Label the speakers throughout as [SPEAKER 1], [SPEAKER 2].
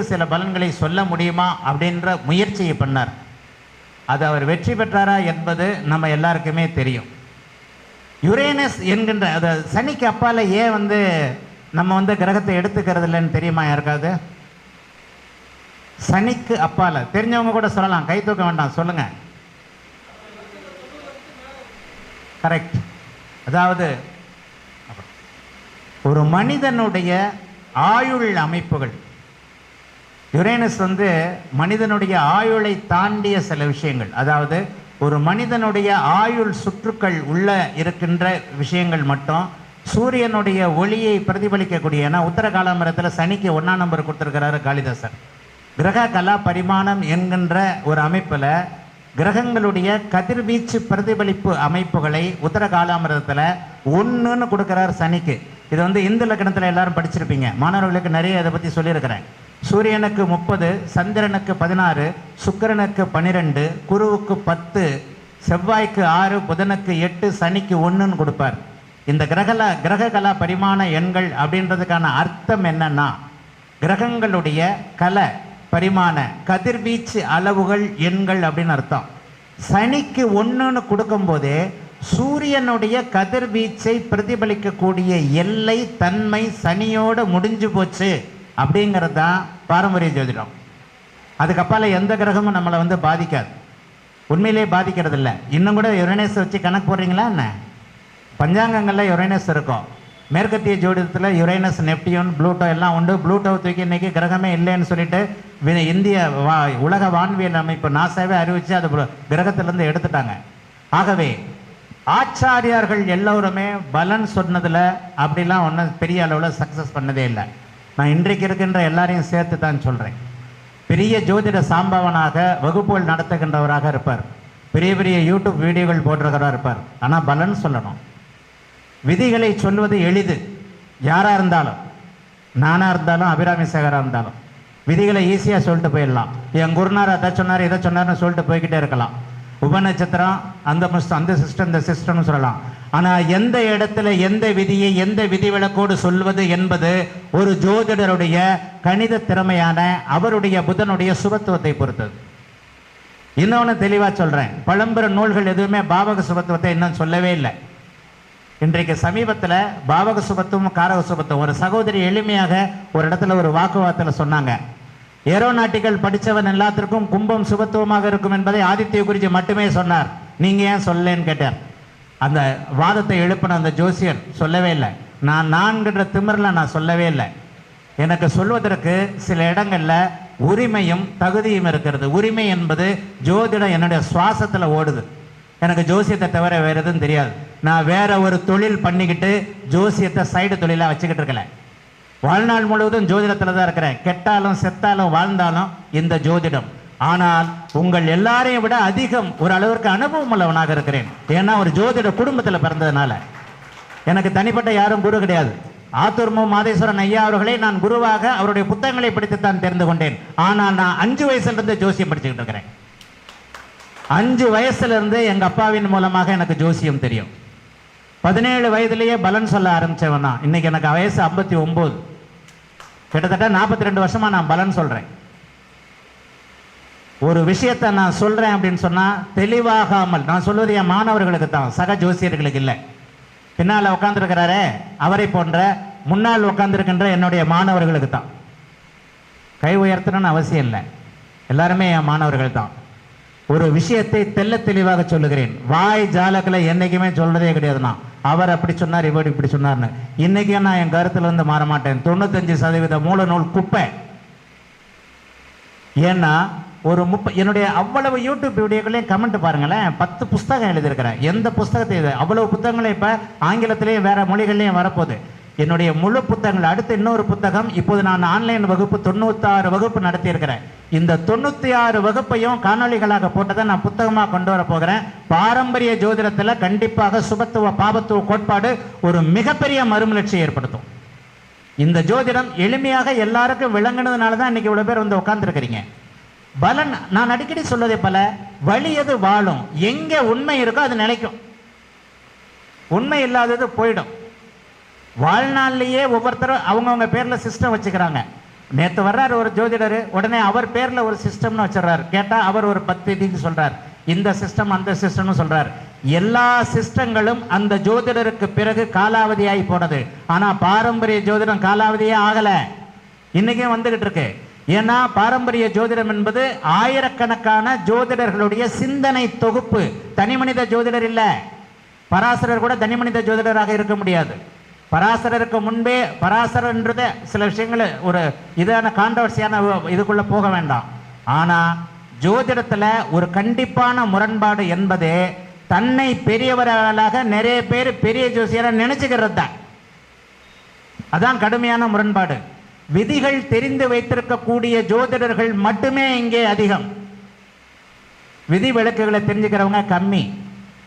[SPEAKER 1] வைத்து சில பலன்களை சொல்ல முடியுமா அப்படின்ற முயற்சியை பண்ணார். அது அவர் வெற்றி பெற்றாரா என்பது நம்ம எல்லாருக்குமே தெரியும். யுரேனஸ் என்கின்ற அது சனிக்கு அப்பால் ஏன் வந்து நம்ம வந்து கிரகத்தை எடுத்துக்கிறது இல்லைன்னு தெரியுமா யாருக்காவது? சனிக்கு அப்பால். தெரிஞ்சவங்க கூட சொல்லலாம். கை தூக்க வேண்டாம். சொல்லுங்கள் கரெக்ட் அதாவது ஒரு மனிதனுடைய ஆயுள் அமைப்புகள் யுரேனஸ் வந்து மனிதனுடைய ஆயுளை தாண்டிய சில விஷயங்கள். அதாவது ஒரு மனிதனுடைய ஆயுள் சுற்றுக்கள் உள்ள இருக்கின்ற விஷயங்கள் மட்டும் சூரியனுடைய ஒளியை பிரதிபலிக்கக்கூடிய ஏன்னா உத்தர காலமரத்தில் சனிக்கு ஒன்றாம் நம்பர் கொடுத்துருக்கிறாரு காளிதாசன். கிரக கலா பரிமாணம் என்கின்ற ஒரு அமைப்பில் கிரகங்களுடைய கதிர்வீச்சு பிரதிபலிப்பு அமைப்புகளை உத்தர காலாமிரதத்தில் ஒன்றுன்னு கொடுக்குறார் சனிக்கு. இது வந்து இந்து லக்கணத்தில் எல்லாரும் படிச்சிருப்பீங்க. மாணவர்களுக்கு நிறைய இதை பற்றி சொல்லியிருக்கிறேன். சூரியனுக்கு முப்பது சந்திரனுக்கு பதினாறு சுக்கிரனுக்கு பன்னிரெண்டு குருவுக்கு பத்து செவ்வாய்க்கு ஆறு புதனுக்கு எட்டு சனிக்கு ஒன்றுன்னு கொடுப்பார். இந்த கிரகல கிரக கலா பரிமாண எண்கள் அப்படின்றதுக்கான அர்த்தம் என்னன்னா கிரகங்களுடைய கல பரிமாண கதிர்வீச்சு அளவுகள் எண்கள் அப்படின்னு அர்த்தம். சனிக்கு ஒன்றுன்னு கொடுக்கும்போதே சூரியனுடைய கதிர்வீச்சை பிரதிபலிக்கக்கூடிய எல்லை தன்மை சனியோடு முடிஞ்சு போச்சு. அப்படிங்கிறது தான் பாரம்பரிய ஜோதிடம். அதுக்கப்பால் எந்த கிரகமும் நம்மளை வந்து பாதிக்காது. உண்மையிலே பாதிக்கிறது இல்லை இன்னும் கூட யுரேனஸ் வச்சு கணக்கு போடுறீங்களா என்ன? பஞ்சாங்கங்களில் யுரேனஸ் இருக்கும். மேற்கத்திய ஜோதிடத்தில் யுரேனஸ் நெப்டியூன் ப்ளூட்டோ எல்லாம் உண்டு. ப்ளூட்டோ தூக்கி இன்னைக்கு கிரகமே இல்லைன்னு சொல்லிட்டு இந்திய வா உலக வான்வியல் அமைப்பு நாசாவே அறிவித்து அது கிரகத்திலேருந்து எடுத்துட்டாங்க. ஆகவே ஆச்சாரியார்கள் எல்லோருமே பலன் சொன்னதில் அப்படிலாம் ஒன்றும் பெரிய அளவில் சக்ஸஸ் பண்ணதே இல்லை. நான் இன்றைக்கு இருக்கின்ற எல்லாரையும் சேர்த்து தான் சொல்கிறேன் பெரிய ஜோதிட சாம்பவனாக வகுப்புகள் நடத்துகின்றவராக இருப்பார். பெரிய பெரிய யூடியூப் வீடியோகள் போடுறவராக இருப்பார். ஆனால் பலன் சொல்லணும். விதிகளை சொல்வது எளிது. யாராக இருந்தாலும் நானாக இருந்தாலும் அபிராமி சேகராக இருந்தாலும் விதிகளை ஈஸியாக சொல்லிட்டு போயிடலாம். என் குருநார் அதை சொன்னார் இதை சொன்னார்னு சொல்லிட்டு போய்கிட்டே இருக்கலாம். உபநட்சத்திரம் அந்த அந்த சிஸ்டம் இந்த சிஸ்டம்னு சொல்லலாம். ஆனால் எந்த இடத்துல எந்த விதியை எந்த விதிவிலக்கோடு சொல்வது என்பது ஒரு ஜோதிடருடைய கணித திறமையான அவருடைய புதனுடைய சுபத்துவத்தை பொறுத்தது. இன்னொன்று தெளிவாக சொல்கிறேன் பழம்பெரும் நூல்கள் எதுவுமே பாவக சுபத்துவத்தை இன்னும் சொல்லவே இல்லை. இன்றைக்கு சமீபத்தில் பாவக சுபத்துவம் காரக சுபத்துவம். ஒரு சகோதரி எளிமையாக ஒரு இடத்துல ஒரு வாக்குவாதத்தில் சொன்னாங்க. ஏரோநாட்டிக்கல் படித்தவன் எல்லாத்திற்கும் கும்பம் சுபத்துவமாக இருக்கும் என்பதை ஆதித்ய குருஜி மட்டுமே சொன்னார். நீங்கள் ஏன் சொல்லலன்னு கேட்டார். அந்த வாதத்தை எழுப்பின அந்த ஜோசியர் சொல்லவே இல்லை. நான் நான்கின்ற திமிரில் நான் சொல்லவே இல்லை. எனக்கு சொல்வதற்கு சில இடங்களில் உரிமையும் தகுதியும் இருக்கிறது. உரிமை என்பது ஜோதிடம் என்னுடைய சுவாசத்தில் ஓடுது. எனக்கு ஜோசியத்தை தவிர வேறு எதுவும் தெரியாது. நான் வேற ஒரு தொழில் பண்ணிக்கிட்டு ஜோசியத்தை சைடு தொழிலாக வச்சுக்கிட்டு இருக்கல. வாழ்நாள் முழுவதும் ஜோதிடத்தில் தான் இருக்கிறேன். கெட்டாலும் செத்தாலும் வாழ்ந்தாலும் இந்த ஜோதிடம். ஆனால் உங்கள் எல்லாரையும் விட அதிகம் ஒரு அளவிற்கு அனுபவம் உள்ளவனாக இருக்கிறேன். ஏன்னா ஒரு ஜோதிட குடும்பத்தில் பிறந்ததுனால. எனக்கு தனிப்பட்ட யாரும் குரு கிடையாது. ஆத்தூர் மு. மாதேஸ்வரன் ஐயா அவர்களை நான் குருவாக அவருடைய புத்தகங்களை படித்துத்தான் தெரிந்து கொண்டேன். ஆனால் நான் அஞ்சு வயசுலேருந்து ஜோசியம் படிச்சுக்கிட்டு இருக்கிறேன். அஞ்சு வயசுலேருந்து எங்கள் அப்பாவின் மூலமாக எனக்கு ஜோசியம் தெரியும். பதினேழு வயதுலேயே பலன் சொல்ல ஆரம்பித்தவன் தான் இன்னைக்கு எனக்கு வயசு ஐம்பத்தி ஒம்பது. கிட்டத்தட்ட நாற்பத்தி ரெண்டு வருஷமாக நான் பலன் சொல்கிறேன் ஒரு விஷயத்தை நான் சொல்றேன் அப்படின்னு சொன்னா தெளிவாகாமல் நான் சொல்வது என் மாணவர்களுக்கு தான் சக ஜோசியர்களுக்கு இல்லை. பின்னால் உட்காந்துருக்கிறாரே அவரை போன்ற முன்னால் உட்கார்ந்துருக்கின்ற என்னுடைய மாணவர்களுக்கு தான். கை உயர்த்தணும்னு அவசியம் இல்லை. எல்லாருமே என் மாணவர்கள் தான். ஒரு விஷயத்தை தெள்ள தெளிவாக சொல்லுகிறேன். வாய் ஜாலக்கில் என்னைக்குமே சொல்றதே கிடையாது நான். அவர் அப்படி சொன்னார் இவர் இப்படி சொன்னார்னு. இன்றைக்கும் நான் என் கருத்துல இருந்து மாற மாட்டேன். தொண்ணூத்தஞ்சு சதவீத மூல நூல் குப்பை. ஏன்னா ஒரு முப்ப என்னுடைய அவ்வளவு யூடியூப் வீடியோக்களையும் கமெண்ட் பாருங்களேன். பத்து புஸ்தகம் எழுதியிருக்கிறேன். எந்த புஸ்தகத்தை இது? அவ்வளவு புத்தகங்களும் இப்போ ஆங்கிலத்திலையும் வேற மொழிகள்லையும் வரப்போகுது. என்னுடைய முழு புத்தகங்கள் அடுத்து இன்னொரு புத்தகம் இப்போது நான் ஆன்லைன் வகுப்பு தொண்ணூத்தாறு வகுப்பு நடத்தியிருக்கிறேன். இந்த தொண்ணூற்றி ஆறு வகுப்பையும் காணொளிகளாக போட்டதை நான் புத்தகமாக கொண்டு வர போகிறேன். பாரம்பரிய ஜோதிடத்தில் கண்டிப்பாக சுபத்துவ பாபத்துவ கோட்பாடு ஒரு மிகப்பெரிய மறுமலர்ச்சியை ஏற்படுத்தும். இந்த ஜோதிடம் எளிமையாக எல்லாருக்கும் விளங்குனதுனால தான் இன்னைக்கு இவ்வளோ பேர் வந்து உட்காந்துருக்கிறீங்க பலன் நான் அடிக்கடி சொல்வதை போல வழி எது வாழும்? எங்க உண்மை இருக்கோ அது நிலைக்கும். உண்மை இல்லாதது போயிடும். வாழ்நாள்லயே ஒவ்வொருத்தரும் அவங்கவுங்க பேர்ல சிஸ்டம் வச்சுக்கிறாங்க. நேற்று வர்றாரு ஒரு ஜோதிடர் உடனே அவர் பேரில் ஒரு சிஸ்டம்னு வச்சிடுறாரு கேட்டால் அவர் ஒரு பத்து இதுக்கு சொல்கிறார் இந்த சிஸ்டம் அந்த சிஸ்டம்னு சொல்கிறார் எல்லா சிஸ்டங்களும் அந்த ஜோதிடருக்கு பிறகு காலாவதியாகி போனது. ஆனால் பாரம்பரிய ஜோதிடம் காலாவதியே ஆகலை. இன்றைக்கும் வந்துக்கிட்டு இருக்கு. ஏன்னா பாரம்பரிய ஜோதிடம் என்பது ஆயிரக்கணக்கான ஜோதிடர்களுடைய சிந்தனை தொகுப்பு. தனிமனித ஜோதிடர் இல்லை. பராசரர் கூட தனிமனித ஜோதிடராக இருக்க முடியாது. பராசரருக்கு முன்பே பராசரன்றத சில விஷயங்கள் ஒரு இதான கான்ட்ரவர்சியான இதுக்குள்ளே போக வேண்டாம். ஆனால் ஜோதிடத்தில் ஒரு கண்டிப்பான முரண்பாடு என்பதே தன்னை பெரியவர்களாக நிறைய பேர் பெரிய ஜோசியரை நினைச்சுக்கிறது தான் அதான் கடுமையான முரண்பாடு. விதிகள் தெரிந்து வைத்திருக்கக்கூடிய ஜோதிடர்கள் மட்டுமே இங்கே அதிகம். விதி விளக்குகளை தெரிஞ்சுக்கிறவங்க கம்மி.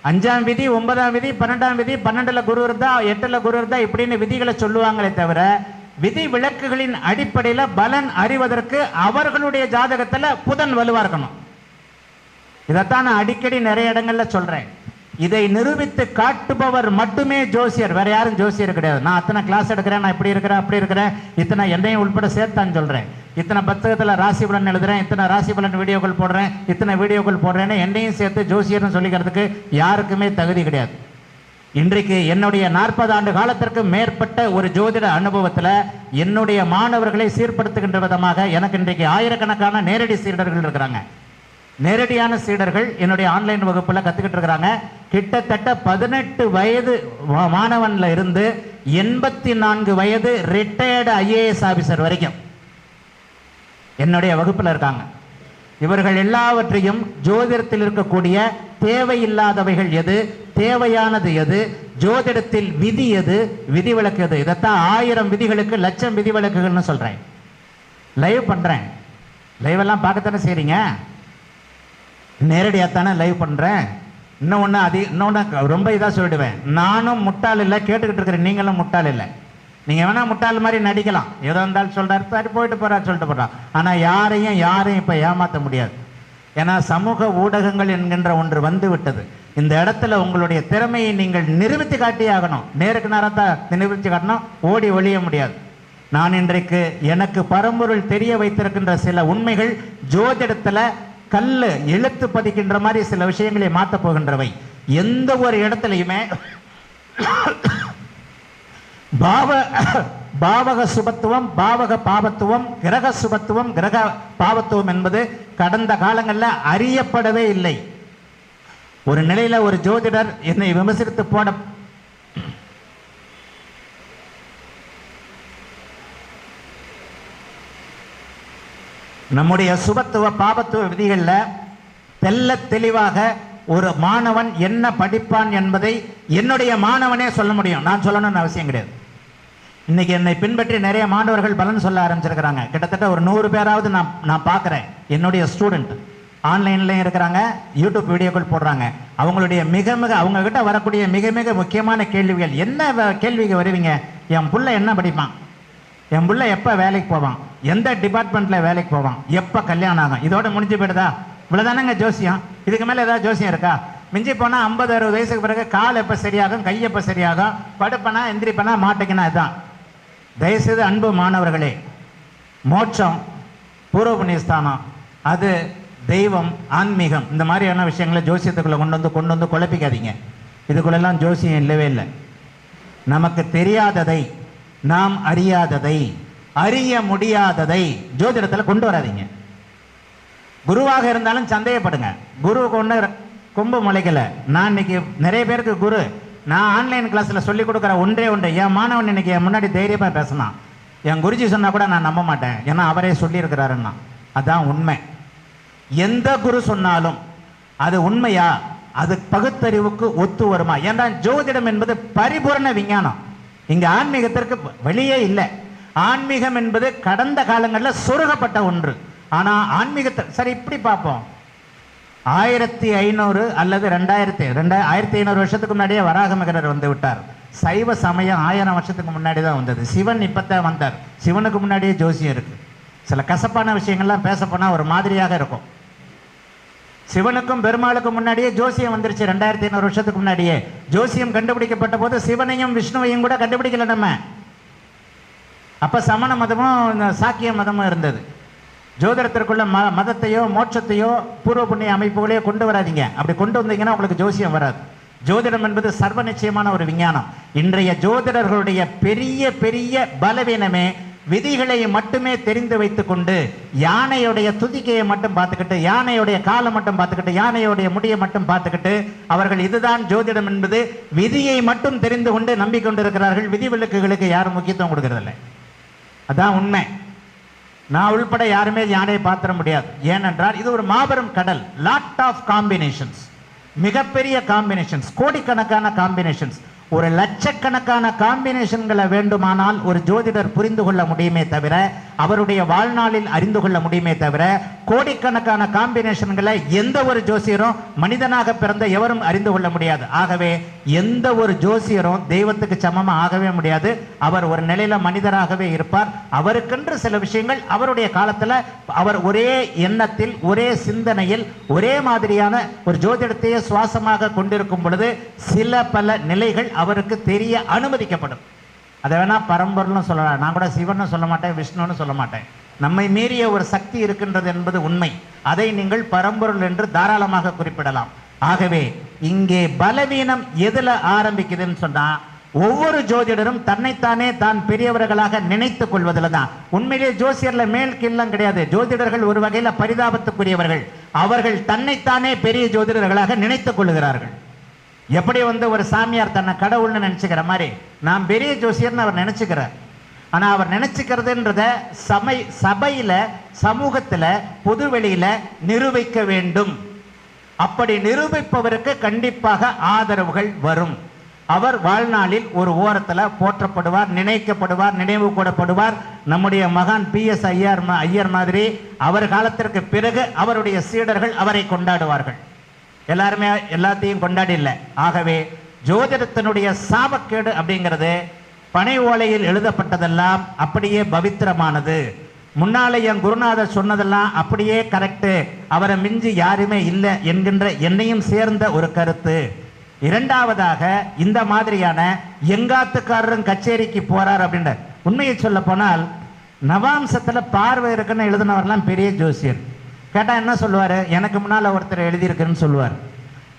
[SPEAKER 1] அஞ்சாம் விதி ஒன்பதாம் விதி பன்னெண்டாம் விதி பன்னெண்டுல குரு இருந்தா எட்டுல குரு இருந்தா இப்படின்னு விதிகளை சொல்லுவாங்களே தவிர விதி விளக்குகளின் அடிப்படையில் பலன் அறிவதற்கு அவர்களுடைய ஜாதகத்தில் புதன் வலுவாக இருக்கணும். இதைத்தான் நான் அடிக்கடி நிறைய இடங்கள்ல சொல்றேன். இதை நிரூபித்து காட்டுபவர் மட்டுமே ஜோசியர். வேற யாரும் ஜோசியர் கிடையாது. நான் அத்தனை கிளாஸ் எடுக்கிறேன் நான் இப்படி இருக்கிறேன் அப்படி இருக்கிறேன். இத்தனை என்னையும் உள்பட சேர்த்தான்னு சொல்றேன். இத்தனை புத்தகத்தில் ராசி பலன் எழுதுறேன் இத்தனை ராசி பலன் வீடியோக்கள் போடுறேன் இத்தனை வீடியோக்கள் போடுறேன்னு என்னையும் சேர்த்து ஜோசியர்னு சொல்லிக்கிறதுக்கு யாருக்குமே தகுதி கிடையாது. இன்றைக்கு என்னுடைய நாற்பது ஆண்டு காலத்திற்கு மேற்பட்ட ஒரு ஜோதிட அனுபவத்தில் என்னுடைய மாணவர்களை சீர்படுத்துகின்ற விதமாக எனக்கு இன்றைக்கு ஆயிரக்கணக்கான நேரடி சீடர்கள் இருக்கிறாங்க. நேரடியான சீடர்கள் என்னுடைய ஆன்லைன் வகுப்புல கத்துக்கிட்டு இருக்கிறாங்க. கிட்டத்தட்ட பதினெட்டு வயது மாணவனில் மாணவன்ல இருந்து எண்பத்தி நான்கு வயது ரிட்டையர்டு ஐஏஎஸ் ஆஃபீஸர் வரைக்கும் என்னுடைய வகுப்புல இருக்காங்க. இவர்கள் எல்லாவற்றையும் ஜோதிடத்தில் இருக்கக்கூடிய தேவையில்லாதவைகள் எது தேவையானது எது ஜோதிடத்தில் விதி எது விதிவிலக்கு எது இதைத்தான் ஆயிரம் விதிகளுக்கு லட்சம் விதிவிலக்குகள்னு சொல்றேன். லைவ் பண்றேன். லைவ் எல்லாம் பார்க்கத்தானே செய்றீங்க? நேரடியாக தானே லைவ் பண்ணுறேன் இன்னொன்று அது இன்னொன்று ரொம்ப இதாக சொல்லிடுவேன். நானும் முட்டாள் இல்லை கேட்டுக்கிட்டு இருக்கிறேன் நீங்களும் முட்டாள் இல்லை. நீங்கள் வேணால் முட்டாள் மாதிரி நடிக்கலாம். ஏதோ இருந்தாலும் சொல்கிறாரு சரி போயிட்டு போகிறார் சொல்லிட்டு போகிறான் ஆனால் யாரையும் யாரையும் இப்போ ஏமாற்ற முடியாது. ஏன்னா சமூக ஊடகங்கள் என்கின்ற ஒன்று வந்து விட்டது இந்த இடத்துல உங்களுடைய திறமையை நீங்கள் நிரூபித்து காட்டியே ஆகணும். நேருக்கு நேரத்தை நிரூபித்து காட்டணும். ஓடி ஒழிய முடியாது. நான் இன்றைக்கு எனக்கு பரம்பொருள் தெரிய வைத்திருக்கின்ற சில உண்மைகள் ஜோதிடத்தில் கல்லு எழுத்து பதிக்கின்ற மாதிரி சில விஷயங்களை மாற்ற போகின்றவை. எந்த ஒரு இடத்துலையுமே பாவ பாவக சுபத்துவம் பாவக பாவத்துவம் கிரக சுபத்துவம் கிரக பாவத்துவம் என்பது கடந்த காலங்களில் அறியப்படவே இல்லை. ஒரு நிலையில ஒரு ஜோதிடர் என்னை விமர்சித்து போட நம்முடைய சுபத்துவ பாபத்துவ விதிகளில் தெல்ல தெளிவாக ஒரு மாணவன் என்ன படிப்பான் என்பதை என்னுடைய மாணவனே சொல்ல முடியும். நான் சொல்லணும்னு அவசியம் கிடையாது. இன்னைக்கு என்னை பின்பற்றி நிறைய மாணவர்கள் பலன் சொல்ல ஆரம்பிச்சிருக்கிறாங்க. கிட்டத்தட்ட ஒரு நூறு பேராவது நான் நான் பார்க்குறேன். என்னுடைய ஸ்டூடெண்ட் ஆன்லைன்லையும் இருக்கிறாங்க யூடியூப் வீடியோக்கள் போடுறாங்க. அவங்களுடைய மிக மிக அவங்கக்கிட்ட வரக்கூடிய மிக மிக முக்கியமான கேள்விகள் என்ன வ- கேள்விக்கு வருவீங்க? என் பிள்ளை என்ன படிப்பான்? என் பிள்ளை எப்போ வேலைக்கு போவான்? எந்த டிபார்ட்மெண்ட்ல வேலைக்கு போவான்? எப்போ கல்யாணம் ஆகும்? இதோட முடிஞ்சு போயிடுதா? இவ்வளோதானங்க ஜோசியம்? இதுக்கு மேலே ஏதாவது ஜோசியம் இருக்கா? மிஞ்சி போனால் ஐம்பது அறுபது வயசுக்கு பிறகு கால் எப்போ சரியாகும் கை எப்போ சரியாகும் படுப்பனா எந்திரிப்பனா மாட்டேங்கினா இதுதான் தயவுசெய்து அன்பு மாணவர்களே மோட்சம் பூர்வ புண்ணியஸ்தானம் அது தெய்வம் ஆன்மீகம் இந்த மாதிரியான விஷயங்களை ஜோசியத்துக்குள்ளே கொண்டு வந்து கொண்டு வந்து குழப்பிக்காதீங்க. இதுக்குள்ளெல்லாம் ஜோசியம் இல்லவே இல்லை. நமக்கு தெரியாததை நாம் அறியாததை அறிய முடியாததை ஜோதிடத்தில் கொண்டு வராதீங்க. குருவாக இருந்தாலும் சந்தேகப்படுங்க. குருவுக்கு ஒன்று கொம்பு முளைக்கல. நான் இன்னைக்கு நிறைய பேருக்கு குரு நான் ஆன்லைன் கிளாஸில் சொல்லிக் கொடுக்குற ஒன்றே ஒன்று. என் மாணவன் இன்னைக்கு என் முன்னாடி தைரியமாக பேசினான். என் குருஜி சொன்னால் கூட நான் நம்ப மாட்டேன். ஏன்னா அவரே சொல்லியிருக்கிறாருன்னா. அதான் உண்மை. எந்த குரு சொன்னாலும் அது உண்மையா? அது பகுத்தறிவுக்கு ஒத்து வருமா? ஏன்னா ஜோதிடம் என்பது பரிபூரண விஞ்ஞானம். இங்க ஆன்மீகத்திற்கு வெளியே இல்லை. ஆன்மீகம் என்பது கடந்த காலங்களில் சொருகப்பட்ட ஒன்று. ஆனா ஆன்மீகத்தை சரி இப்படி பார்ப்போம். ஆயிரத்தி ஐநூறு அல்லது ரெண்டாயிரத்தி ரெண்டா ஆயிரத்தி ஐநூறு வருஷத்துக்கு முன்னாடியே வராகமகரர் வந்து விட்டார். சைவ சமயம் ஆயிரம் வருஷத்துக்கு முன்னாடி தான் வந்தது. சிவன் இப்போத்தான் வந்தார். சிவனுக்கு முன்னாடியே ஜோசியம் இருக்குது சில கசப்பான விஷயங்கள்லாம் பேசப்போனால் ஒரு மாதிரியாக இருக்கும். சிவனுக்கும் பெருமாளுக்கும் முன்னாடியே ஜோசியம் வந்துருச்சு ரெண்டாயிரத்தி ஐநூறு வருஷத்துக்கு முன்னாடியே. ஜோசியம் கண்டுபிடிக்கப்பட்ட போது சிவனையும் விஷ்ணுவையும் கூட கண்டுபிடிக்கல நம்ம. அப்போ சமண மதமும் சாக்கிய மதமும் இருந்தது. ஜோதிடத்திற்குள்ள ம மதத்தையோ மோட்சத்தையோ பூர்வ புண்ணிய அமைப்புகளையோ கொண்டு வராதீங்க. அப்படி கொண்டு வந்தீங்கன்னா உங்களுக்கு ஜோசியம் வராது. ஜோதிடம் என்பது சர்வ நிச்சயமான ஒரு விஞ்ஞானம். இன்றைய ஜோதிடர்களுடைய பெரிய பெரிய பலவீனமே விதிகளை மட்டுமே தெரிந்து வைத்துக்கொண்டு யானையுடைய துதிக்கையை மட்டும் பார்த்துக்கிட்டு யானையுடைய காலை மட்டும் பார்த்துக்கிட்டு யானையுடைய முடியை மட்டும் பார்த்துக்கிட்டு அவர்கள் இதுதான் ஜோதிடம் என்பது விதியை மட்டும் தெரிந்து கொண்டு நம்பிக்கொண்டிருக்கிறார்கள். விதிவிலக்குகளுக்கு யாரும் முக்கியத்துவம் கொடுக்கறதில்லை. அதான் உண்மை. நான் உள்பட யாருமே யானையை பார்த்துட முடியாது. ஏனென்றால் இது ஒரு மாபெரும் கடல். லாட் ஆஃப் காம்பினேஷன்ஸ் மிகப்பெரிய காம்பினேஷன்ஸ் கோடிக்கணக்கான காம்பினேஷன்ஸ் ஒரு லட்சக்கணக்கான காம்பினேஷன்களை வேண்டுமானால் ஒரு ஜோதிடர் புரிந்து கொள்ள முடியுமே தவிர அவருடைய வாழ்நாளில் அறிந்து கொள்ள முடியுமே தவிர கோடிக்கணக்கான காம்பினேஷன்களை எந்த ஒரு ஜோசியரும் மனிதனாக பிறந்த எவரும் அறிந்து கொள்ள முடியாது. ஆகவே எந்த ஒரு ஜோசியரும் தெய்வத்துக்கு சமமா ஆகவே முடியாது. அவர் ஒரு நிலையில மனிதராகவே இருப்பார். அவருக்கென்று சில விஷயங்கள் அவருடைய காலத்துல அவர் ஒரே எண்ணத்தில் ஒரே சிந்தனையில் ஒரே மாதிரியான ஒரு ஜோதிடத்தையே சுவாசமாக கொண்டிருக்கும் பொழுது சில பல நிலைகள் அவருக்கு தெரிய அனுமதிக்கப்படும். அதை வேணா பரம்பொருள்னு சொல்லலாம். நான் கூட சிவன்னு சொல்ல மாட்டேன் விஷ்ணுன்னு சொல்ல மாட்டேன். நம்மை மீறிய ஒரு சக்தி இருக்கின்றது என்பது உண்மை. அதை நீங்கள் பரம்பொருள் என்று தாராளமாக குறிப்பிடலாம். ஆகவே இங்கே பலவீனம் எதில் ஆரம்பிக்குதுன்னு சொன்னால் ஒவ்வொரு ஜோதிடரும் தன்னைத்தானே தான் பெரியவர்களாக நினைத்துக் கொள்வதில் தான். உண்மையிலே ஜோசியர்ல மேல் கீழம் கிடையாது. ஜோதிடர்கள் ஒரு வகையில் பரிதாபத்துக்குரியவர்கள். அவர்கள் தன்னைத்தானே பெரிய ஜோதிடர்களாக நினைத்துக் கொள்கிறார்கள் எப்படி வந்து ஒரு சாமியார் தன்னை கடவுள்னு நினச்சிக்கிற மாதிரி? நான் பெரிய ஜோசியர்னு அவர் நினச்சிக்கிறார். ஆனால் அவர் நினச்சிக்கிறதுன்றத சமை சபையில் சமூகத்தில் பொதுவெளியில் நிரூபிக்க வேண்டும். அப்படி நிரூபிப்பவருக்கு கண்டிப்பாக ஆதரவுகள் வரும். அவர் வாழ்நாளில் ஒரு ஓரத்தில் போற்றப்படுவார் நினைக்கப்படுவார் நினைவு கூடப்படுவார். நம்முடைய மகான் பி எஸ் ஐயர் ஐயர் மாதிரி அவர் காலத்திற்கு பிறகு அவருடைய சீடர்கள் அவரை கொண்டாடுவார்கள். எல்லாருமே எல்லாத்தையும் கொண்டாடி இல்லை. ஆகவே ஜோதிடத்தினுடைய சாபக்கேடு அப்படிங்கிறது பனை ஓலையில் எழுதப்பட்டதெல்லாம் அப்படியே பவித்திரமானது. முன்னாலே என் குருநாதர் சொன்னதெல்லாம் அப்படியே கரெக்டு அவரை மிஞ்சி யாருமே இல்லை என்கின்ற என்னையும் சேர்ந்த ஒரு கருத்து. இரண்டாவதாக இந்த மாதிரியான எங்காத்துக்காரரும் கச்சேரிக்கு போறார் அப்படின்ற உண்மையை சொல்ல போனால் நவாம்சத்தில் பார்வை இருக்குன்னு எழுதினவர்லாம் பெரிய ஜோசியர். கேட்டால் என்ன சொல்லுவார்? எனக்கு முன்னால் ஒருத்தர் எழுதியிருக்குன்னு சொல்லுவார்.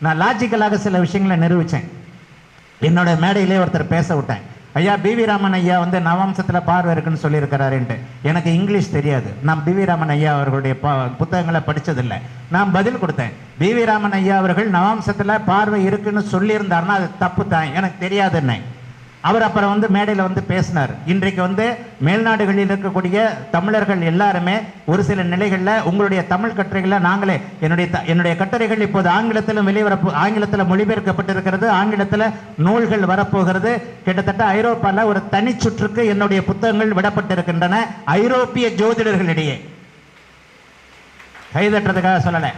[SPEAKER 1] நான் லாஜிக்கலாக சில விஷயங்களை நிரூபித்தேன் என்னோட மேடையிலே ஒருத்தர் பேச விட்டேன். ஐயா பிவி ராமன் ஐயா வந்து நவாம்சத்தில் பார்வை இருக்குன்னு சொல்லியிருக்கிறாருன்ட்டு. எனக்கு இங்கிலீஷ் தெரியாது. நான் பிவி ராமன் ஐயா அவர்களுடைய பா புத்தகங்களை படித்ததில்லை நான் பதில் கொடுத்தேன். பிவி ராமன் ஐயா அவர்கள் நவாம்சத்தில் பார்வை இருக்குன்னு சொல்லியிருந்தாருன்னா அது தப்பு தான் எனக்கு தெரியாதுன்னே அவர் அப்புறம் வந்து மேடையில் வந்து பேசினார். இன்றைக்கு வந்து மேல்நாடுகளில் இருக்கக்கூடிய தமிழர்கள் எல்லாருமே ஒரு சில நிலைகளில் உங்களுடைய தமிழ் கட்டுரைகளை நாங்களே என்னுடைய த- என்னுடைய கட்டுரைகள் இப்போது ஆங்கிலத்திலும் வெளிவரப்பு ஆங்கிலத்தில் மொழிபெயர்க்கப்பட்டிருக்கிறது. ஆங்கிலத்தில் நூல்கள் வரப்போகிறது. கிட்டத்தட்ட ஐரோப்பாவில் ஒரு தனி சுற்றுக்கு என்னுடைய புத்தகங்கள் விடப்பட்டிருக்கின்றன. ஐரோப்பிய ஜோதிடர்களிடையே. கைதட்டுறதுக்காக சொல்லலை.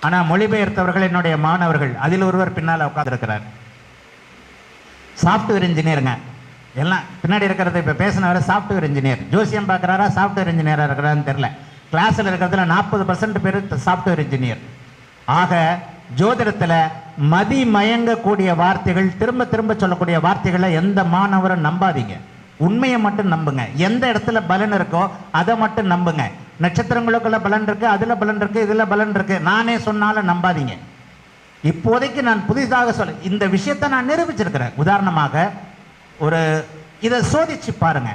[SPEAKER 1] ஆனால் மொழிபெயர்த்தவர்கள் என்னுடைய மாணவர்கள். அதில் ஒருவர் பின்னால் உட்கார்ந்திருக்கிறார். சாஃப்ட்வேர் இன்ஜினியருங்க எல்லாம் பின்னாடி இருக்கிறது இப்போ பேசினவர் சாஃப்ட்வேர் இன்ஜினியர் ஜோசியம் பார்க்குறாரா சாஃப்ட்வேர் இன்ஜினியராக இருக்கிறான்னு தெரில கிளாஸில் இருக்கிறதுல நாற்பது பர்சன்ட் பேர் சாஃப்ட்வேர் இன்ஜினியர் ஆக ஜோதிடத்தில் மதி மயங்கக்கூடிய வார்த்தைகள் திரும்ப திரும்ப சொல்லக்கூடிய வார்த்தைகளை எந்த மாணவரும் நம்பாதீங்க. உண்மையை மட்டும் நம்புங்க. எந்த இடத்துல பலன் இருக்கோ அதை மட்டும் நம்புங்க. நட்சத்திரங்களுக்குள்ள பலன் இருக்கு அதுல பலன் இருக்கு இதுல பலன் இருக்கு. நானே சொன்னாலும் நம்பாதீங்க. இப்போதைக்கு நான் புதிதாக சொல்ல இந்த விஷயத்தை நான் நிரூபிச்சிருக்கிறேன். உதாரணமாக ஒரு இதை சோதிச்சு பாருங்க.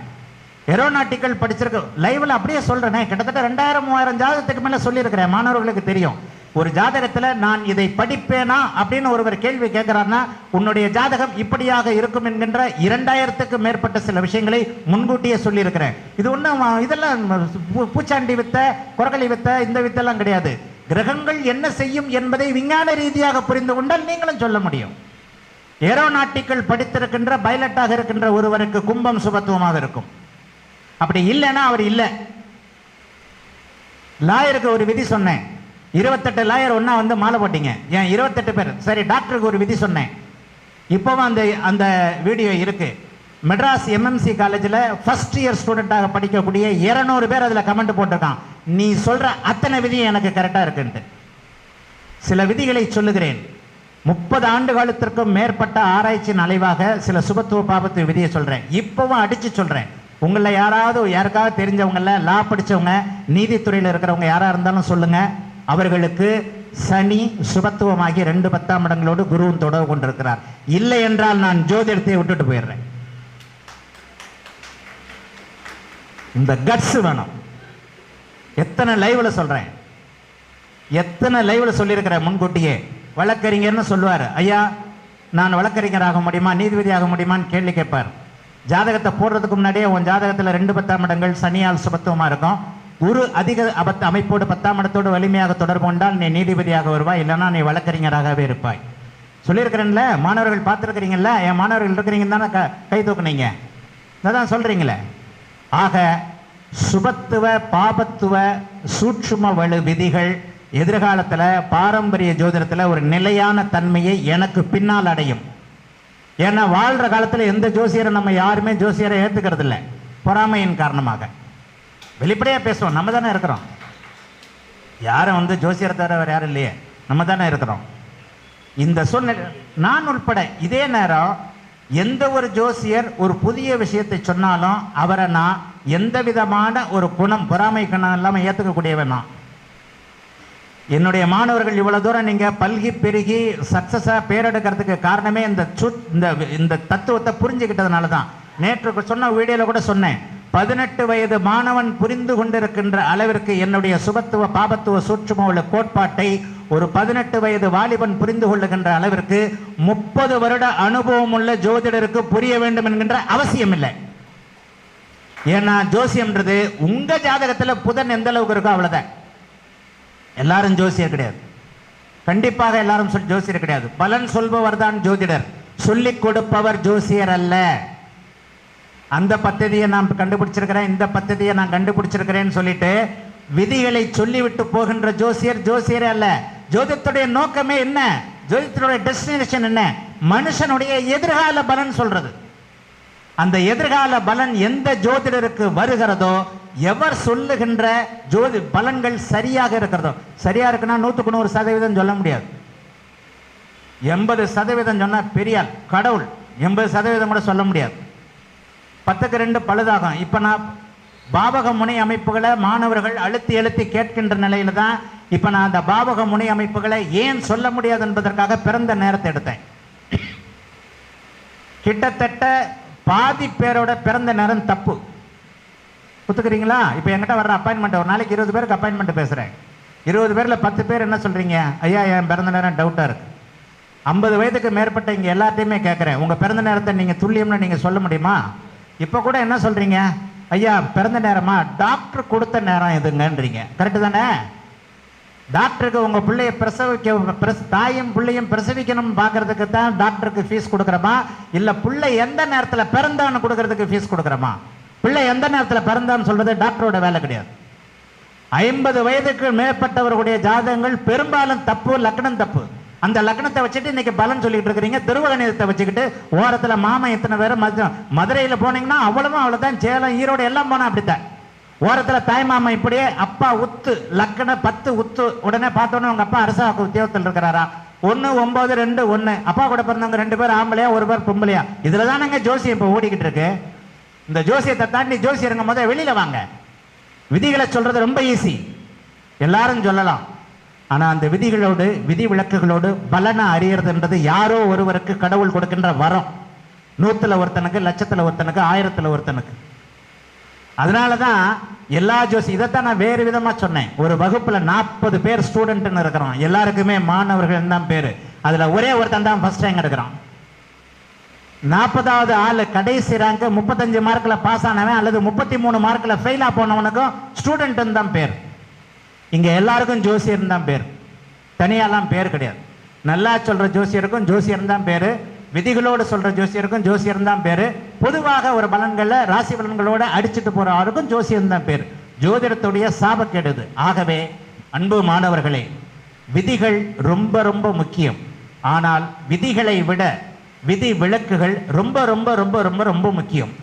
[SPEAKER 1] ஏரோநாட்டிக்கல் படிச்சிருக்க லைவ்ல அப்படியே சொல்றேனே கிட்டத்தட்ட ரெண்டாயிரம் மூவாயிரம் ஜாதகத்துக்கு மேல சொல்லியிருக்கிறேன். மாணவர்களுக்கு தெரியும். ஒரு ஜாதகத்துல நான் இதை படிப்பேனா அப்படின்னு ஒருவர் கேள்வி கேட்கிறாருன்னா உன்னுடைய ஜாதகம் இப்படியாக இருக்கும் என்கின்ற இரண்டாயிரத்துக்கு மேற்பட்ட சில விஷயங்களை முன்கூட்டியே சொல்லியிருக்கிறேன். இது ஒன்றும் இதெல்லாம் பூ- பூச்சாண்டி வித்த குரக்கலி வித்த இந்த வித்தெல்லாம் கிடையாது. கிரகங்கள் என்ன செய்யும் என்பதை விஞ்ஞான ரீதியாக புரிந்து கொண்டால் நீங்களும் சொல்ல முடியும். ஏரோநாட்டிக்கல் படித்திருக்கின்ற பைலட்டாக இருக்கின்ற ஒருவருக்கு கும்பம் சுபத்துவமாக இருக்கும். அப்படி இல்லைன்னா அவர் இல்லை. லாயருக்கு ஒரு விதி சொன்னேன். இருபத்தெட்டு லாயர் ஒன்றா வந்து மாலை போட்டீங்க. ஏன் இருபத்தெட்டு பேர்? சரி டாக்டருக்கு ஒரு விதி சொன்னேன். இப்போவும் அந்த அந்த வீடியோ இருக்கு. மெட்ராஸ் எம்எம்சி காலேஜில் ஃபர்ஸ்ட் இயர் ஸ்டூடெண்ட்டாக படிக்கக்கூடிய 200 பேர் அதில் கமெண்ட் போட்டிருக்கான். நீ சொல்ற அத்தனை விதியும் எனக்கு கரெக்டாக இருக்குன்ட்டு. சில விதிகளை சொல்லுகிறேன். முப்பது ஆண்டு காலத்திற்கும் மேற்பட்ட ஆராய்ச்சியின் அலைவாக சில சுபத்துவ பாபத்து விதியை சொல்றேன். இப்பவும் அடிச்சு சொல்றேன். உங்களை யாராவது யாருக்காவது தெரிஞ்சவங்கள லா படிச்சவங்க நீதித்துறையில் இருக்கிறவங்க யாரா இருந்தாலும் சொல்லுங்க. அவர்களுக்கு சனி சுபத்துவமாகி ரெண்டு பத்தாம் இடங்களோடு குருவும் தொடர்பு கொண்டிருக்கிறார். இல்லை என்றால் நான் ஜோதிடத்தை விட்டுட்டு போயிடுறேன். இந்த கட்ஸ் வேணும். எத்தனை லைவ்ல சொல்றேன்? எத்தனை லைவ்ல சொல்லியிருக்கிறேன் முன்கூட்டியே? வழக்கறிஞர்னு சொல்லுவார். ஐயா நான் வழக்கறிஞர் ஆக முடியுமா? நீதிபதி ஆக முடியுமான்னு கேள்வி கேட்பார். ஜாதகத்தை போடுறதுக்கு முன்னாடியே உன் ஜாதகத்தில் ரெண்டு பத்தாம் இடங்கள் சனியால் சுபத்துவமாக இருக்கும். குரு அதிக அபத்த அமைப்போடு பத்தாம் இடத்தோடு வலிமையாக தொடர்பு கொண்டால் நீ நீதிபதியாக வருவாய் இல்லைன்னா நீ வழக்கறிஞராகவே இருப்பாய். சொல்லியிருக்கிறேன்ல மாணவர்கள் பார்த்துருக்கிறீங்கல்ல? என் மாணவர்கள் இருக்கிறீங்கன்னு தானே க கை தூக்குனீங்க. அதான் சொல்கிறீங்களே ஆக சுபத்துவ பாபத்துவ சூட்சும வலு விதிகள் எதிர்காலத்தில் பாரம்பரிய ஜோதிடத்தில் ஒரு நிலையான தன்மையை எனக்கு பின்னால் அடையும். ஏன்னா வாழ்கிற காலத்தில் எந்த ஜோசியரை நம்ம யாருமே ஜோசியரை ஏற்றுக்கிறது இல்லை பொறாமையின் காரணமாக. வெளிப்படையாக பேசுவோம். நம்ம தானே இருக்கிறோம். யாரும் வந்து ஜோசியரை தவிர வேறு யாரும் இல்லையே. நம்ம தானே இருக்கிறோம். இந்த சூழ்நிலை நான் உட்பட இதே நேரம் எந்த ஒரு ஜோசியர் ஒரு புதிய விஷயத்தை சொன்னாலும் அவரை நான் எந்த விதமான ஒரு குணம் பொறாமை கணம் இல்லாமல் ஏற்றுக்கக்கூடியவன் நான். என்னுடைய மாணவர்கள் இவ்வளோ தூரம் நீங்கள் பல்கி பெருகி சக்ஸஸாக பேரெடுக்கிறதுக்கு காரணமே இந்த சுட் இந்த இந்த தத்துவத்தை புரிஞ்சுக்கிட்டதுனால தான் நேற்று சொன்ன வீடியோவில் கூட சொன்னேன். பதினெட்டு வயது மாணவன் புரிந்து கொண்டிருக்கின்ற அளவிற்கு என்னுடைய சுபத்துவ பாபத்துவ சூட்சும உள்ள கோட்பாட்டை ஒரு பதினெட்டு வயது வாலிபன் புரிந்து கொள்ளுகின்ற அளவிற்கு முப்பது வருட அனுபவம் உள்ள ஜோதிடருக்கு புரிய வேண்டும் என்கின்ற அவசியம் இல்லை ஏன்னா ஜோசியம்ன்றது உங்க ஜாதகத்தில் புதன் எந்த அளவுக்கு இருக்கோ அவ்வளோதான் எல்லாரும் ஜோசியர் கிடையாது. கண்டிப்பாக எல்லாரும் சொல் ஜோசியர் கிடையாது. பலன் சொல்பவர் தான் ஜோதிடர். சொல்லிக் கொடுப்பவர் ஜோசியர் அல்ல. அந்த பத்ததியை நான் கண்டுபிடிச்சிருக்கிறேன் இந்த பத்ததியை நான் கண்டுபிடிச்சிருக்கிறேன்னு சொல்லிட்டு விதிகளை சொல்லிவிட்டு போகின்ற ஜோசியர் ஜோசியர் அல்ல. ஜோதியத்துடைய நோக்கமே என்ன? ஜோதியத்தினுடைய டெஸ்டினேஷன் என்ன? மனுஷனுடைய எதிர்கால பலன் சொல்றது. அந்த எதிர்கால பலன் எந்த ஜோதிடருக்கு வருகிறதோ எவர் சொல்லுகின்ற ஜோதி பலன்கள் சரியாக இருக்கிறதோ. சரியா இருக்குன்னா நூற்றுக்கு நூறு சதவீதம் சொல்ல முடியாது. எண்பது சதவீதம் சொன்னா பெரியாள் கடவுள் எண்பது சதவீதம் கூட சொல்ல முடியாது. பத்துக்கு ரெண்டு பழுதாகும். இப்போ நான் பாவக முனை அமைப்புகளை மாணவர்கள் அழுத்தி அழுத்தி கேட்கின்ற நிலையில தான் இப்போ நான் அந்த பாவக முனை அமைப்புகளை ஏன் சொல்ல முடியாது என்பதற்காக பிறந்த நேரத்தை எடுத்தேன். கிட்டத்தட்ட பாதி பேரோட பிறந்த நேரம் தப்பு. ஒத்துக்கிறீங்களா? இப்போ என்கிட்ட வர்ற அப்பாயின்மெண்ட் ஒரு நாளைக்கு இருபது பேருக்கு அப்பாயின்மெண்ட் பேசுகிறேன் இருபது பேரில் பத்து பேர் என்ன சொல்கிறீங்க ஐயா என் பிறந்த நேரம் டவுட்டாக இருக்குது ஐம்பது வயதுக்கு மேற்பட்ட இங்கே எல்லாத்தையுமே கேட்குறேன் உங்கள் பிறந்த நேரத்தை நீங்கள் துல்லியம்னு நீங்கள் சொல்ல முடியுமா? இப்போ கூட என்ன சொல்கிறீங்க ஐயா பிறந்த நேரமா? டாக்டர் கொடுத்த நேரம் எதுங்கன்றீங்க. கரெக்டு தானே? டாக்டருக்கு உங்க பிள்ளைய பிரசவிக்க பிரஸ் தாயும் பிள்ளையும் பிரசவிக்கணும் பார்க்கறதுக்கு தான் டாக்டருக்கு ஃபீஸ் கொடுக்குறோமா? இல்ல பிள்ளை எந்த நேரத்துல பிறந்தான்னு கொடுக்கறதுக்கு ஃபீஸ் கொடுக்குறோமா? பிள்ளை எந்த நேரத்துல பிறந்தான்னு சொல்றது டாக்டரோட வேலை கிடையாது. ஐம்பது வயதுக்கு மேற்பட்டவர்களுடைய ஜாதகங்கள் பெரும்பாலும் தப்பு லக்னம் தப்பு. அந்த லக்னத்தை வச்சுட்டு இன்னைக்கு பலன் சொல்லிட்டு இருக்கிறீங்க. திருவகணிதத்தை வச்சுக்கிட்டு ஓரத்துல மாமன் எத்தனை பேர் மதுரையில் போனீங்கன்னா அவ்வளவும் அவ்வளவுதான் சேலம் ஈரோடு எல்லாம் போனா அப்படித்தான். ஓரத்தில் தாய்மாமா இப்படியே அப்பா உத்து லக்கண பத்து உத்து உடனே பார்த்தோன்னே உங்க அப்பா அரசாங்க உத்தியோகத்தில் இருக்கிறாரா? ஒன்னு ஒன்பது ரெண்டு ஒன்னு அப்பா கூட பிறந்தவங்க ரெண்டு பேர் ஆம்பளையா ஒரு பேர் பொம்பளையா? இதுல தானங்க ஜோசியம் இப்ப ஓடிக்கிட்டு இருக்கு. இந்த ஜோசியத்தை தாண்டி ஜோசியருங்க முதல் வெளியில வாங்க. விதிகளை சொல்றது ரொம்ப ஈஸி எல்லாரும் சொல்லலாம். ஆனா அந்த விதிகளோடு விதி விளக்குகளோடு பலனை அறியறதுன்றது யாரோ ஒருவருக்கு கடவுள் கொடுக்கின்ற வரம். நூத்துல ஒருத்தனுக்கு லட்சத்துல ஒருத்தனுக்கு ஆயிரத்துல ஒருத்தனுக்கு. அதனால தான் எல்லா ஜோசி இதைத்தான் நான் வேறு விதமாக சொன்னேன். ஒரு வகுப்பில் நாற்பது பேர் ஸ்டூடெண்ட்னு இருக்கிறோம். எல்லாருக்குமே மாணவர்கள் தான் பேர். அதில் ஒரே ஒருத்தன் தான் ஃபஸ்ட் ரேங்க் எடுக்கிறான். நாற்பதாவது ஆளு கடைசி ரேங்க் முப்பத்தஞ்சு மார்க்கில் பாஸ் ஆனவன் அல்லது முப்பத்தி மூணு மார்க்கில் ஃபெயிலாக போனவனுக்கும் ஸ்டூடெண்ட்டுன்னு தான் பேர். இங்கே எல்லாருக்கும் ஜோசியர் தான் பேர். தனியாலாம் பேர் கிடையாது. நல்லா சொல்கிற ஜோசியருக்கும் ஜோசியர் தான் பேர். விதிகளோடு சொல்ற ஜோசியருக்கும் ஜோசியர் தான் பேரு. பொதுவாக ஒரு பலன்களை ராசி பலன்களோட அடிச்சுட்டு போற ஆளுக்கும் ஜோசியர் தான் பேர். ஜோதிடத்துடைய சாபக்கெடுது. ஆகவே அன்பு மாணவர்களே விதிகள் ரொம்ப ரொம்ப முக்கியம். ஆனால் விதிகளை விட விதி விளக்குகள் ரொம்ப ரொம்ப ரொம்ப ரொம்ப ரொம்ப முக்கியம்.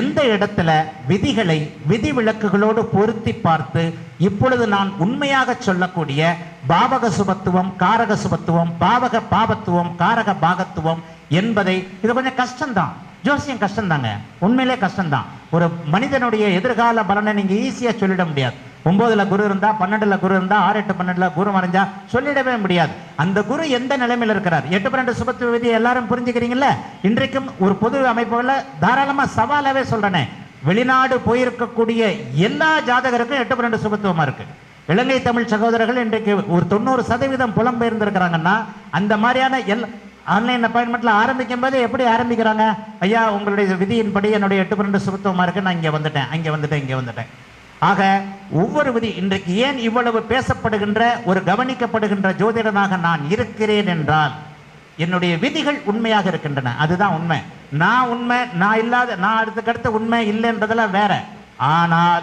[SPEAKER 1] எந்த இடத்துல விதிகளை விதி விளக்குகளோடு பொருத்தி பார்த்து இப்பொழுது நான் உண்மையாக சொல்லக்கூடிய பாவக சுபத்துவம் காரக சுபத்துவம் பாவக பாபத்துவம் காரக பாகத்துவம் என்பதை இது கொஞ்சம் கஷ்டம்தான். ஜோசியம் கஷ்டம்தாங்க. உண்மையிலே கஷ்டம்தான். ஒரு மனிதனுடைய எதிர்கால பலனை நீங்க ஈஸியா சொல்லிட முடியாது. ஒன்பதுல குரு இருந்தா பன்னெண்டுல குரு இருந்தா ஆறு எட்டு பன்னெண்டுல குரு மறைஞ்சா சொல்லிடவே முடியாது. அந்த குரு எந்த நிலைமையில இருக்கிறார்? எட்டு பன்னெண்டு சுபத்துவ விதி எல்லாரும் புரிஞ்சுக்கிறீங்கல்ல? இன்றைக்கும் ஒரு பொது அமைப்புல தாராளமா சவாலாவே சொல்றேனே. வெளிநாடு போயிருக்கக்கூடிய எல்லா ஜாதகருக்கும் எட்டு பன்னெண்டு சுபத்துவமா இருக்கு. இலங்கை தமிழ் சகோதரர்கள் இன்றைக்கு ஒரு தொண்ணூறு சதவீதம் புலம்பெயர்ந்திருக்கிறாங்கன்னா அந்த மாதிரியான எல் ஆன்லைன் அப்பாயின்மெண்ட்ல ஆரம்பிக்கும் போது எப்படி ஆரம்பிக்கிறாங்க? ஐயா உங்களுடைய விதியின்படி என்னுடைய எட்டு பன்னெண்டு சுபத்துவமா இருக்கு நான் இங்க வந்துட்டேன் அங்க வந்துட்டேன் இங்க வந்துட்டேன். ஆக ஒவ்வொரு விதி இன்றைக்கு ஏன் இவ்வளவு பேசப்படுகின்ற ஒரு கவனிக்கப்படுகின்ற ஜோதிடனாக நான் இருக்கிறேன் என்றால் என்னுடைய விதிகள் உண்மையாக இருக்கின்றன. அதுதான் உண்மை. நான் உண்மை நான் இல்லாத நான் அடுத்துக்கடுத்த உண்மை இல்லைன்றதெல்லாம் வேற. ஆனால்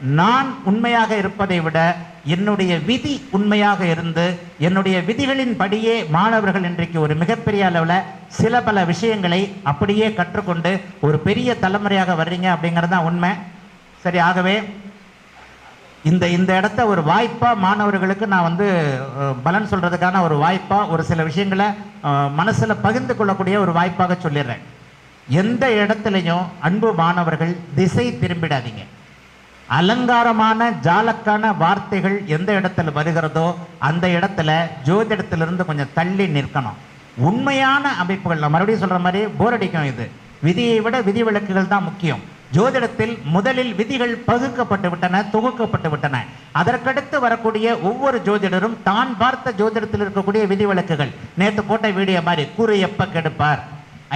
[SPEAKER 1] நான் உண்மையாக இருப்பதை விட என்னுடைய விதி உண்மையாக இருந்து என்னுடைய விதிகளின் படியே மாணவர்கள் இன்றைக்கு ஒரு மிகப்பெரிய அளவில் சில பல விஷயங்களை அப்படியே கற்றுக்கொண்டு ஒரு பெரிய தலைமுறையாக வர்றீங்க அப்படிங்கிறது தான் உண்மை. சரி ஆகவே இந்த இந்த இடத்த ஒரு வாய்ப்பாக மாணவர்களுக்கு நான் வந்து பலன் சொல்கிறதுக்கான ஒரு வாய்ப்பாக ஒரு சில விஷயங்களை மனசில் பகிர்ந்து கொள்ளக்கூடிய ஒரு வாய்ப்பாக சொல்லிடுறேன். எந்த இடத்துலையும் அன்பு மாணவர்கள் திசை திரும்பிடாதீங்க. அலங்காரமான ஜாலக்கான வார்த்தைகள் எந்த இடத்துல வருகிறதோ அந்த இடத்துல ஜோதிடத்திலிருந்து கொஞ்சம் தள்ளி நிற்கணும். உண்மையான அமைப்புகள் நான் மறுபடியும் சொல்ற மாதிரி போர் அடிக்கும் இது. விதியை விட விதி விளக்குகள் தான் முக்கியம். ஜோதிடத்தில் முதலில் விதிகள் பகுக்கப்பட்டு விட்டன தொகுக்கப்பட்டு விட்டன. அதற்கடுத்து வரக்கூடிய ஒவ்வொரு ஜோதிடரும் தான் பார்த்த ஜோதிடத்தில் இருக்கக்கூடிய விதி விளக்குகள் நேற்று போட்ட வீடியோ மாதிரி குரு எப்ப கெடுப்பார்?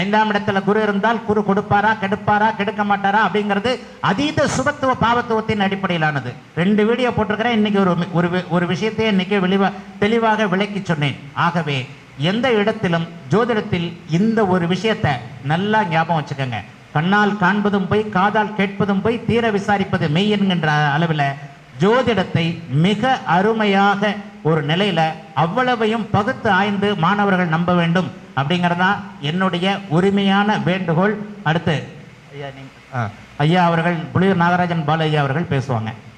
[SPEAKER 1] ஐந்தாம் இடத்துல குரு இருந்தால் குரு கொடுப்பாரா கெடுப்பாரா கெடுக்க மாட்டாரா அப்படிங்கிறது அதீத சுபத்துவ பாவத்துவத்தின் அடிப்படையிலானது. ரெண்டு வீடியோ போட்டிருக்கிறேன். இன்னைக்கு ஒரு ஒரு விஷயத்தையே ஒரு விஷயத்தை இன்னைக்கு வெளிவா தெளிவாக விளக்கி சொன்னேன். ஆகவே எந்த இடத்திலும் ஜோதிடத்தில் இந்த ஒரு விஷயத்தை நல்லா ஞாபகம் வச்சுக்கோங்க. கண்ணால் காண்பதும் போய் காதால் கேட்பதும் போய் தீர விசாரிப்பது மெய் என்கின்ற அளவில் ஜோதிடத்தை மிக அருமையாக ஒரு நிலையில அவ்வளவையும் பகுத்து ஆய்ந்து மாணவர்கள் நம்ப வேண்டும் அப்படிங்கிறதா என்னுடைய உரிமையான வேண்டுகோள். அடுத்து ஐயா நீங்க- ஆ, ஐயா அவர்கள் புலியூர் நாகராஜன் பாலையா அவர்கள் பேசுவாங்க.